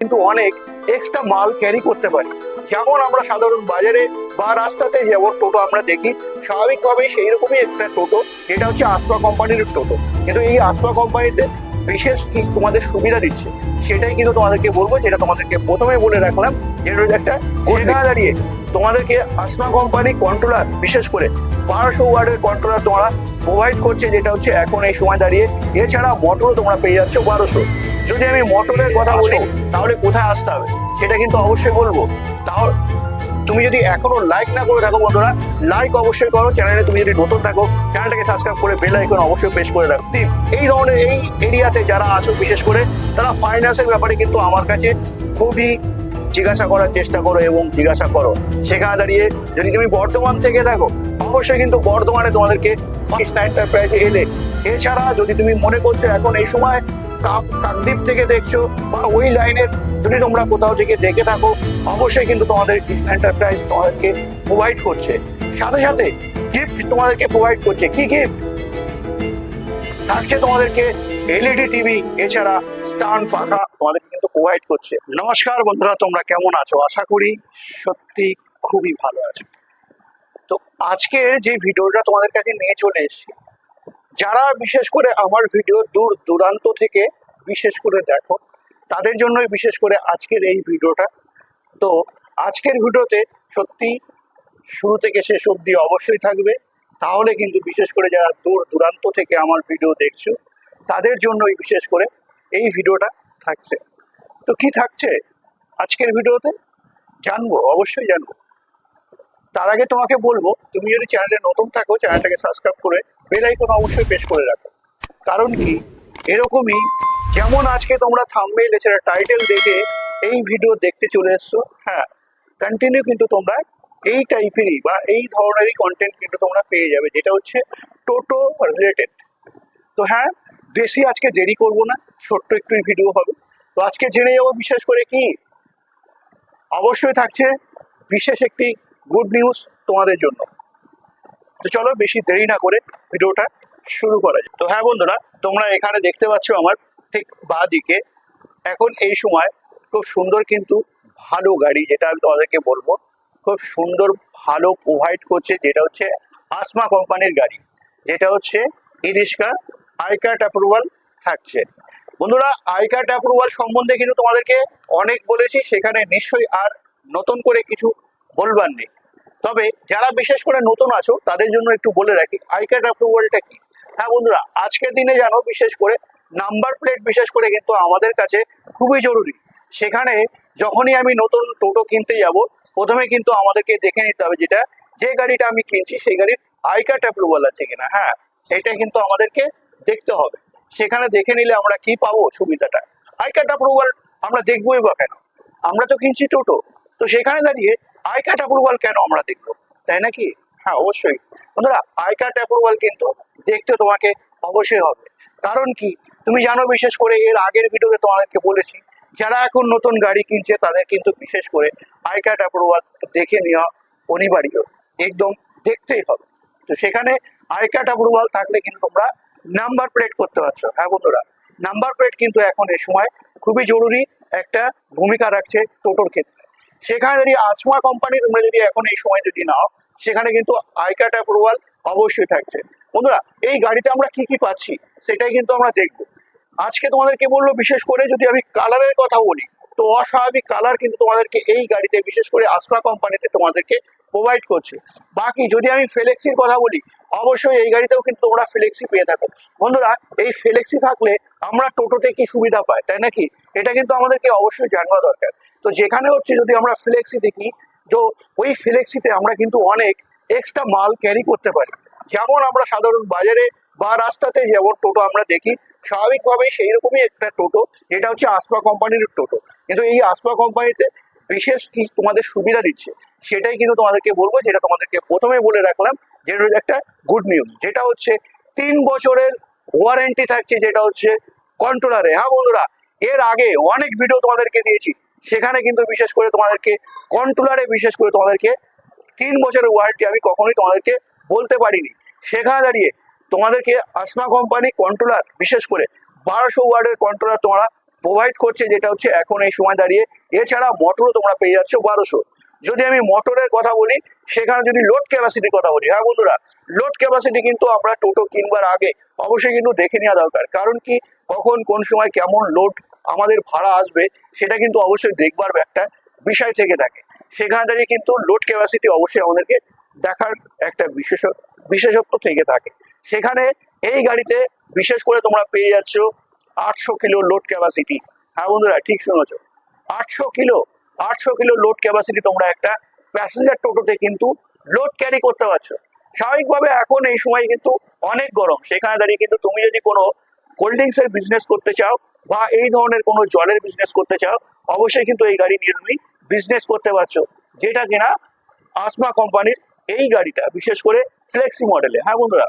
কিন্তু অনেক এক্সট্রা মাল ক্যারি করতে পারি। যেমন আমরা সাধারণ বাজারে বা রাস্তাতে যেমন টোটো আমরা দেখি স্বাভাবিকভাবেই সেই রকমই একটা টোটো যেটা হচ্ছে আসমা কোম্পানির টোটো। কিন্তু এই আসমা কোম্পানিতে বিশেষ কি তোমাদের সুবিধা দিচ্ছে? সেটাই কিন্তু তোমাদেরকে বলব যেটা তোমাদেরকে প্রথমে বলে রাখলাম যেটা হচ্ছে একটা সেখানে দাঁড়িয়ে। তোমাদেরকে আসমা কোম্পানি কন্ট্রোলার বিশেষ করে বারোশো ওয়ার্ডের কন্ট্রোলার তোমরা প্রোভাইড করছে যেটা হচ্ছে এখন এই সময় দাঁড়িয়ে। এছাড়া মোটরও তোমরা পেয়ে যাচ্ছ বারোশো। যদি আমি মটরের কথা বলি তাহলে কোথায় আসতে হবে? সেটা কিন্তু অবশ্যই বলব। তাহলে তুমি যদি এখনও লাইক না করে থাকো বন্ধুরা লাইক অবশ্যই করো। চ্যানেলে তুমি যদি নতুন থাকো চ্যানেলটাকে সাবস্ক্রাইব করে বেল আইকন অবশ্যই প্রেস করে রাখো। এই ধরনের এই এরিয়াতে যারা আছো বিশেষ করে তারা ফাইন্যান্সের ব্যাপারে কিন্তু আমার কাছে খুবই জিজ্ঞাসা করার চেষ্টা করো এবং জিজ্ঞাসা করো। সেখানে দাঁড়িয়ে যদি তুমি বর্ধমান থেকে থাকো অবশ্যই কিন্তু বর্ধমানে তোমাদেরকে ফার্স্ট এন্টারপ্রাইজে এলে। এছাড়া যদি তুমি মনে করছ এখন এই সময় কাপ- কাকদ্বীপ থেকে দেখছ বা ওই লাইনের যদি তোমরা কোথাও থেকে দেখে থাকো, অবশ্যই কিন্তু তোমাদের কৃষ্ণ এন্টারপ্রাইজ তোমাদেরকে প্রোভাইড করছে। সাথে সাথে গিফট তোমাদেরকে প্রোভাইড করছে। কি গিফট থাকছে তোমাদেরকে এলইডি টিভি এছাড়া স্টান পাখা তোমাদেরকে কিন্তু প্রোভাইড করছে। নমস্কার বন্ধুরা, তোমরা কেমন আছো? আশা করি সত্যি খুবই ভালো আছো। তো আজকের যে ভিডিওটা তোমাদের কাছে নিয়ে চলে এসেছি যারা বিশেষ করে আমার ভিডিও দূর দূরান্ত থেকে বিশেষ করে দেখো, তাদের জন্যই বিশেষ করে আজকের এই ভিডিওটা। তো আজকের ভিডিওতে সত্যি শুরু থেকে শেষ অবধি অবশ্যই থাকবে। তাহলে কিন্তু বিশেষ করে যারা দূর দূরান্ত থেকে আমার ভিডিও দেখছ, তাদের জন্যই বিশেষ করে এই ভিডিওটা থাকছে। তো কি থাকছে আজকের ভিডিওতে? জানব, অবশ্যই জানব। তার আগে তোমাকে বলব, তুমি যদি চ্যানেলে নতুন থাকো চ্যানেলটাকে সাবস্ক্রাইব করে বেল আইকন অবশ্যই প্রেস করে রাখো। কারণ কি? এরকমই যেমন আজকে তোমরা থাম্বনেল এছাড়া টাইটেল দেখে এই ভিডিও দেখতে চলে এসছো হ্যাঁ কন্টিনিউ কিন্তু তোমরা এই টাইপেরই বা এই ধরনেরই কন্টেন্ট কিন্তু তোমরা পেয়ে যাবে, যেটা হচ্ছে টোটো রিলেটেড তো হ্যাঁ বেশি আজকে দেরি করব না, ছোট্ট একটু ভিডিও হবে। তো আজকে জেনে যাব বিশেষ করে কি? অবশ্যই থাকছে বিশেষ একটি গুড নিউজ তোমাদের জন্য। তো চলো বেশি দেরি না করে ভিডিওটা শুরু করা যায় তো হ্যাঁ বন্ধুরা, তোমরা এখানে দেখতে পাচ্ছ আমার ঠিক বা দিকে এখন এই সময় খুব সুন্দর কিন্তু ভালো গাড়ি, যেটা আমি তোমাদেরকে বলব, খুব সুন্দর ভালো প্রোভাইড করছে, যেটা হচ্ছে আসমা কোম্পানির গাড়ি, যেটা হচ্ছে e rickshaw I card approval থাকছে। বন্ধুরা আই কার্ড অ্যাপ্রুভাল সম্বন্ধে কিন্তু তোমাদেরকে অনেক বলেছি, সেখানে নিশ্চয়ই আর নতুন করে কিছু বলবার নেই। তবে যারা বিশেষ করে নতুন আছো, তাদের জন্য একটু বলে রাখি আই কার্ড অ্যাপ্রুভালটা কি? হ্যাঁ বন্ধুরা, আজকের দিনে জানো, বিশেষ করে নাম্বার প্লেট বিশেষ করে কিন্তু আমাদের কাছে খুবই জরুরি। সেখানে যখনই আমি নতুন টোটো কিনতে যাব, প্রথমে কিন্তু আমাদেরকে দেখে নিতে হবে যেটা, যে গাড়িটা আমি কিনছি, সেই গাড়ির আই কার্ড অ্যাপ্রুভাল আছে কিনা। হ্যাঁ এটা কিন্তু আমাদেরকে দেখতে হবে। সেখানে দেখে নিলে আমরা কি পাবো সুবিধাটা? আই কার্ড অ্যাপ্রুভাল আমরা দেখবোই বা কেন? আমরা তো কিনছি টোটো। তো সেখানে দাঁড়িয়ে আই কার্ড অ্যাপ্রুভাল কেন আমরা দেখব? তাই নাকি? হ্যাঁ অবশ্যই। বন্ধুরা আই কার্ড অ্যাপ্রুভাল কিন্তু দেখতে তোমাকে অবশ্যই হবে। কারণ কি? তুমি জানো, বিশেষ করে এর আগের ভিডিওতে তোমাদেরকে বলেছি, যারা এখন নতুন গাড়ি কিনছে, তাদের কিন্তু বিশেষ করে আই কার্ড অ্যাপ্রুভাল দেখে নেওয়া অনিবার্য। একদম দেখতেই হবে। তো সেখানে আই কার্ড অ্যাপ্রুভাল থাকলে কিন্তু তোমরা নাম্বার প্লেট করতে পারছ। হ্যাঁ বন্ধুরা? নাম্বার প্লেট কিন্তু এখন এই সময় খুবই জরুরি একটা ভূমিকা রাখছে টোটোর ক্ষেত্রে। সেখানে যদি আসমা কোম্পানি তোমরা যদি এখন এই সময় যদি নাও, সেখানে কিন্তু আই কার্ড অ্যাপ্রুভাল অবশ্যই থাকছে। বন্ধুরা, এই গাড়িতে আমরা কি কি পাচ্ছি, সেটাই কিন্তু আমরা দেখব। আজকে তোমাদেরকে বলল, বিশেষ করে যদি আমি কালারের কথা বলি, তো অস্বাভাবিক কালার কিন্তু তোমাদেরকে এই গাড়িতে, বিশেষ করে আসমা কোম্পানিতে তোমাদেরকে প্রোভাইড করছে। বাকি যদি আমি ফ্লেক্সির কথা বলি, অবশ্যই এই গাড়িতেও কিন্তু তোমরা ফ্লেক্সি পেয়ে থাকো। বন্ধুরা, এই ফ্লেক্সি থাকলে আমরা টোটোতে কি সুবিধা পাই, তাই নাকি? এটা কিন্তু আমাদেরকে অবশ্যই জানা দরকার। যেখানে হচ্ছে যদি আমরা ফ্লেক্সি দেখি, তো ওই ফ্লেক্সিতে আমরা কিন্তু অনেক এক্সট্রা মাল ক্যারি করতে পারি। যেমন আমরা সাধারণ বাজারে বা রাস্তাতে যেমন টোটো আমরা দেখি স্বাভাবিকভাবে সেই রকমই একটা টোটো। যেটা হচ্ছে আসমা কোম্পানির টোটো। কিন্তু এই আসমা কোম্পানিতে বিশেষ কি তোমাদের সুবিধা দিচ্ছে? সেটাই কিন্তু তোমাদেরকে বলব, যেটা তোমাদেরকে প্রথমে বলে রাখলাম, যেটা একটা গুড নিউজ যেটা হচ্ছে তিন বছরের ওয়ারেন্টি থাকছে, যেটা হচ্ছে কন্ট্রোলারে হ্যাঁ বন্ধুরা, এর আগে অনেক ভিডিও তোমাদেরকে দিয়েছি। সেখানে কিন্তু বিশেষ করে তোমাদেরকে কন্ট্রোলারে বিশেষ করে তোমাদেরকে তিন বছরের ওয়ারেন্টি আমি কখনোই তোমাদেরকে বলতে পারিনি। সেখানে দাঁড়িয়ে তোমাদেরকে আসমা কোম্পানি কন্ট্রোলার বিশেষ করে বারোশো ওয়ার্ডের কন্ট্রোলার তোমরা প্রোভাইড করছে, যেটা হচ্ছে এখন এই সময় দাঁড়িয়ে। এছাড়া মোটরও তোমরা পেয়ে যাচ্ছ বারোশো। যদি আমি মোটরের কথা বলি, সেখানে যদি লোড ক্যাপাসিটির কথা বলি হ্যাঁ বন্ধুরা লোড ক্যাপাসিটি কিন্তু আমরা টোটো কিনবার আগে অবশ্যই কিন্তু দেখে নেওয়া দরকার। কারণ কি, কখন কোন সময় কেমন লোড আমাদের ভাড়া আসবে, সেটা কিন্তু অবশ্যই দেখবার একটা বিষয় থেকে থাকে। সেখানে দাঁড়িয়ে কিন্তু লোড ক্যাপাসিটি অবশ্যই আমাদেরকে দেখার একটা বিশেষ বিশেষত্ব থেকে থাকে। সেখানে এই গাড়িতে বিশেষ করে তোমরা পেয়ে যাচ্ছ আটশো কিলো লোড ক্যাপাসিটি হ্যাঁ বন্ধুরা, ঠিক শুনেছ। আটশো কিলো আটশো কিলো লোড ক্যাপাসিটি তোমরা একটা প্যাসেঞ্জার টোটোতে কিন্তু লোড ক্যারি করতে পারছ। স্বাভাবিকভাবে এখন এই সময় কিন্তু অনেক গরম। সেখানে দাঁড়িয়ে কিন্তু তুমি যদি কোনো কোল্ড ড্রিঙ্কসের বিজনেস করতে চাও বা এই ধরনের কোনো জলের বিজনেস করতে চাও, অবশ্যই কিন্তু এই গাড়ি নিয়ে তুমি বিজনেস করতে পারছ। যেটা কিনা আসমা কোম্পানির এই গাড়িটা, বিশেষ করে ফ্লেক্সি মডেলে হ্যাঁ বন্ধুরা?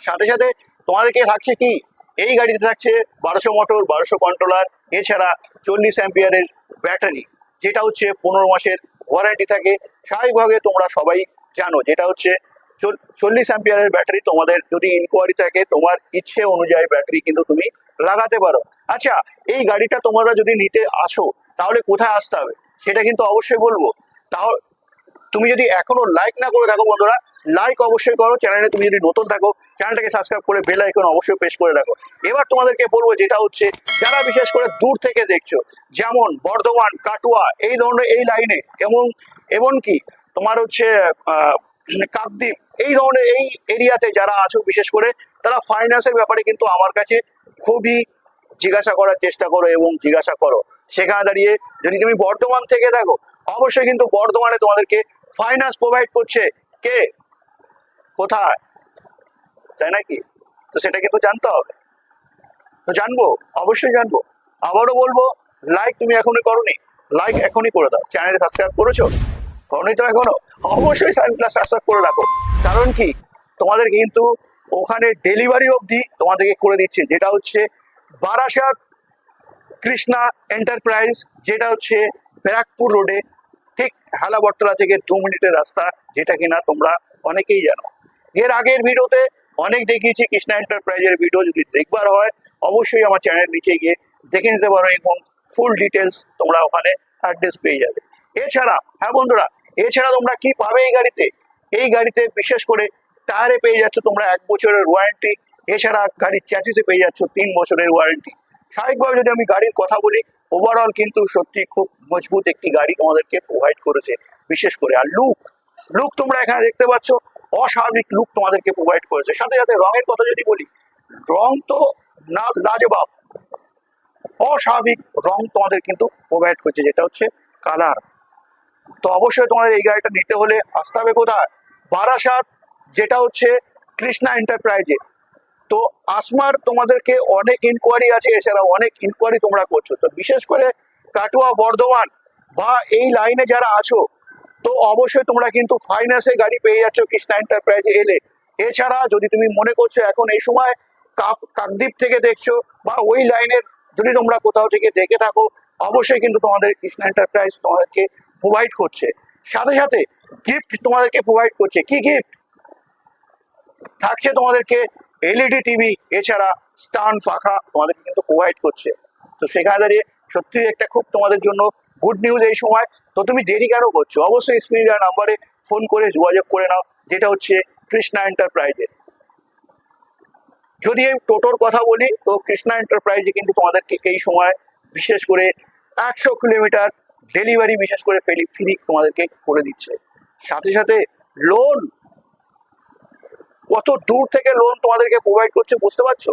সাথে সাথে তোমাদেরকে থাকছে কি? এই গাড়িতে থাকছে বারোশো মোটর বারোশো কন্ট্রোলার এছাড়া চল্লিশ অ্যাম্পিয়ারের ব্যাটারি যেটা হচ্ছে পনেরো মাসের ওয়ারেন্টি থাকে। স্বাভাবিকভাবে তোমরা সবাই জানো, যেটা হচ্ছে চল- চল্লিশ অ্যাম্পিয়ারের ব্যাটারি তোমাদের যদি ইনকোয়ারি থাকে, তোমার ইচ্ছে অনুযায়ী ব্যাটারি কিন্তু তুমি লাগাতে পারো। আচ্ছা এই গাড়িটা তোমরা যদি নিতে আসো, তাহলে কোথায় আসতে হবে? সেটা কিন্তু অবশ্যই বলব। তাও, তুমি যদি এখনও লাইক না করে থাকো বন্ধুরা লাইক অবশ্যই করো। চ্যানেলে তুমি যদি নতুন থাকো চ্যানেলটাকে সাবস্ক্রাইব করে বেল আইকন অবশ্যই প্রেস করে রাখো। এবার তোমাদেরকে বলব যেটা হচ্ছে, যারা বিশেষ করে দূর থেকে দেখছ, যেমন বর্ধমান, কাটুয়া, এই ধরনের এই লাইনে এবং এমনকি তোমার হচ্ছে কাকদ্বীপ, এই ধরনের এই এরিয়াতে যারা আছো বিশেষ করে, তারা ফাইন্যান্সের ব্যাপারে কিন্তু আমার কাছে খুবই জিজ্ঞাসা করার চেষ্টা করো এবং জিজ্ঞাসা করো। সেখানে দাঁড়িয়ে যদি তুমি বর্ধমান থেকে দেখো, অবশ্যই কিন্তু বর্ধমানে তোমাদেরকে ফাইন্যান্স প্রোভাইড করছে। কে? কোথায়? তাই নাকি? তো সেটা কিন্তু জানতে হবে। তো জানব, অবশ্যই জানব। আবারও বলব লাইক তুমি এখনই করনি লাইক এখনই করে দাও। চ্যানেলে সাবস্ক্রাইব করেছ? করনি তো এখনও? অবশ্যই সাবস্ক্রাইব করে রাখো। কারণ কি? তোমাদের কিন্তু ওখানে ডেলিভারি অবধি তোমাদেরকে করে দিচ্ছে। যেটা হচ্ছে বারাসাত কৃষ্ণা এন্টারপ্রাইজ যেটা হচ্ছে ব্যারাকপুর রোডে ঠিক হালাবটতলা থেকে দু মিনিটের রাস্তা, যেটা কিনা তোমরা অনেকেই জানো। এর আগের ভিডিওতে অনেক দেখিয়েছি, কৃষ্ণা এন্টারপ্রাইজের ভিডিও যদি দেখবার হয়, অবশ্যই আমার চ্যানেল নিচে গিয়ে দেখে নিতে পারো এবং ফুল ডিটেলস তোমরা ওখানে অ্যাড্রেস পেয়ে যাবে। এছাড়া হ্যাঁ বন্ধুরা, এছাড়া তোমরা কি পাবে এই গাড়িতে? এই গাড়িতে বিশেষ করে টায়ারে পেয়ে যাচ্ছ তোমরা এক বছরের ওয়ারেন্টি এছাড়া গাড়ির চ্যাসিসে পেয়ে যাচ্ছ তিন বছরের ওয়ারেন্টি স্বাভাবিকভাবে যদি আমি গাড়ির কথা বলি ওভারঅল কিন্তু সত্যি খুব মজবুত একটি গাড়ি তোমাদেরকে প্রোভাইড করেছে, বিশেষ করে। আর লুক লুক তোমরা এখানে দেখতে পাচ্ছ, অস্বাভাবিক লুক তোমাদেরকে প্রোভাইড করেছে। সাথে সাথে রঙের কথা যদি বলি, রং তো না লাজবাব। অস্বাভাবিক রং তোমাদের কিন্তু প্রোভাইড করছে, যেটা হচ্ছে কালার তো অবশ্যই তোমাদের এই গাড়িটা নিতে হলে আসতে হবে কোথায়? বারাসাত যেটা হচ্ছে কৃষ্ণা এন্টারপ্রাইজে তো আসমার, তোমাদেরকে অনেক ইনকোয়ারি আছে, এছাড়া অনেক ইনকোয়ারি তোমরা করছ। তো বিশেষ করে কাটুয়া, বর্ধমান বা এই লাইনে যারা আছো, তো অবশ্যই তোমরা কিন্তু ফাইন্যান্সে গাড়ি পেয়ে যাচ্ছ কৃষ্ণা এন্টারপ্রাইজে এলে। এছাড়া যদি তুমি মনে করছ এখন এই সময় কাপ, কাকদ্বীপ থেকে দেখছ বা ওই লাইনের যদি তোমরা কোথাও থেকে দেখে থাকো, অবশ্যই কিন্তু তোমাদের কৃষ্ণা এন্টারপ্রাইজ তোমাদেরকে প্রোভাইড করছে। সাথে সাথে গিফট তোমাদেরকে প্রোভাইড করছে। কি গিফট থাকছে তোমাদেরকে এলইডি টিভি এছাড়া স্টান পাখা তোমাদেরকে কিন্তু প্রোভাইড করছে। তো সেখানে দাঁড়িয়ে সত্যি একটা খুব তোমাদের জন্য গুড নিউজ এই সময়। তো তুমি দেরি কেন করছ? অবশ্যই স্ক্রিনে দেওয়া নাম্বারে ফোন করে যোগাযোগ করে নাও, যেটা হচ্ছে কৃষ্ণা এন্টারপ্রাইজের যদি এই টোটোর কথা বলি, তো কৃষ্ণা এন্টারপ্রাইজে কিন্তু তোমাদেরকে এই সময় বিশেষ করে একশো কিলোমিটার ডেলিভারি বিশেষ করে ফ্রি তোমাদেরকে করে দিচ্ছে। সাথে সাথে লোন কত দূর থেকে লোন তোমাদেরকে প্রোভাইড করছে বুঝতে পারছ?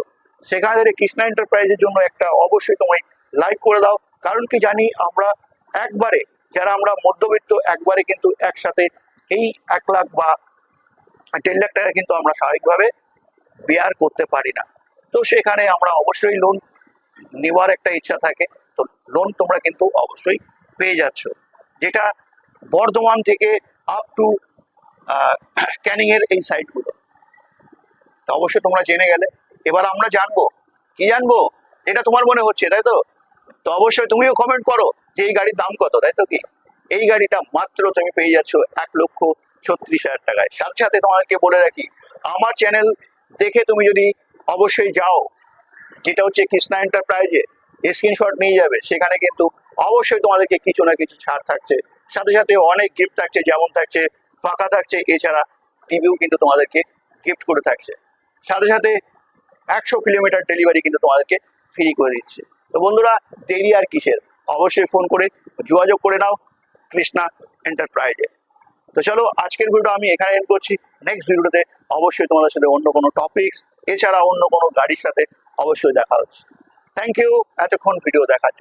সেখানে কৃষ্ণা এন্টারপ্রাইজের জন্য একটা অবশ্যই তোমায় লাইক করে দাও। কারণ কি জানি, আমরা একবারে, যারা আমরা মধ্যবিত্ত, একবারে কিন্তু একসাথে এই এক লাখ বা দেড় লাখ টাকা কিন্তু আমরা স্বাভাবিকভাবে বেয়ার করতে পারি না। তো সেখানে আমরা অবশ্যই লোন নেওয়ার একটা ইচ্ছা থাকে। তো লোন তোমরা কিন্তু অবশ্যই পেয়ে যাচ্ছ। যেটা বর্ধমান থেকে আপ টু ক্যানিং এর এই সাইটগুলো অবশ্যই তোমরা জেনে গেলে। এবার আমরা জানব, কি জানব? এটা তোমার মনে হচ্ছে, তাই তো? তো অবশ্যই তুমিও কমেন্ট করো যে এই গাড়ির দাম কত, তাই তো কি? এই গাড়িটা মাত্র তুমি পেয়ে যাচ্ছ এক লক্ষ ছত্রিশ হাজার টাকায়। সাথে সাথে তোমাকে বলে রাখি, আমার চ্যানেল দেখে তুমি যদি অবশ্যই যাও, যেটা হচ্ছে কৃষ্ণা এন্টারপ্রাইজে স্ক্রিনশট নিয়ে যাবে। সেখানে কিন্তু অবশ্যই তোমাদেরকে কিছু না কিছু ছাড় থাকছে। সাথে সাথে অনেক গিফট থাকছে, যেমন থাকছে, ফাঁকা থাকছে, এছাড়া টিভিও কিন্তু তোমাদেরকে গিফট করে থাকছে। সাথে সাথে একশো কিলোমিটার ডেলিভারি কিন্তু তোমাদেরকে ফ্রি করে দিচ্ছে। তো বন্ধুরা, দেরি আর কিসের? অবশ্যই ফোন করে যোগাযোগ করে নাও কৃষ্ণা এন্টারপ্রাইজে তো চলো, আজকের ভিডিও আমি এখানে এন্ড করছি। নেক্সট ভিডিওতে অবশ্যই তোমাদের সাথে অন্য কোনো টপিকস এছাড়া অন্য কোনো গাড়ির সাথে অবশ্যই দেখা হচ্ছে। থ্যাংক ইউ এতক্ষণ ভিডিও দেখার জন্য।